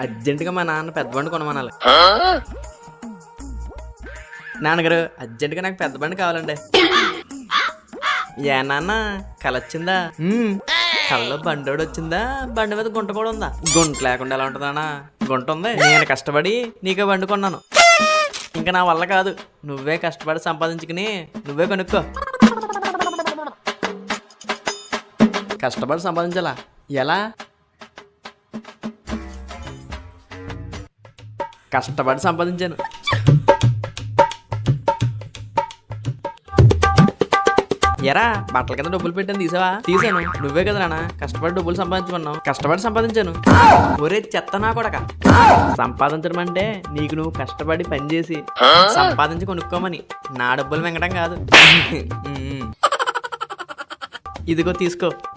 అర్జెంటుగా మా నాన్న పెద్ద బండి కొనమనాలి. నాన్నగారు అర్జెంటుగా నాకు పెద్ద బండి కావాలండి. ఏ నాన్న కల వచ్చిందా? మ్మ్. కళ్ళలో బండోడు వచ్చిందా? బండి మీద గుంట కూడా ఉందా? గుంట లేకుండా ఎలా ఉంటుందానా గుంట ఉంది. నేను కష్టపడి నీకే బండి కొన్నాను. ఇంకా నా వల్ల కాదు. నువ్వే కష్టపడి సంపాదించుకుని నువ్వే కొనుక్కో. కష్టపడి సంపాదించాలా? ఎలా? కష్టపడి సంపాదించాను. ఎరా బట్టల కింద డబ్బులు పెట్టాను తీసావా? తీసాను. నువ్వే కదా నాన్న కష్టపడి డబ్బులు సంపాదించుకున్నావు కష్టపడి సంపాదించాను. ఒరే చెత్త నా కొడక. సంపాదించడం అంటే నీకు నువ్వు కష్టపడి పని చేసి సంపాదించి కొనుక్కోమని. నా డబ్బులు వెంగడం కాదు. ఇదిగో తీసుకో.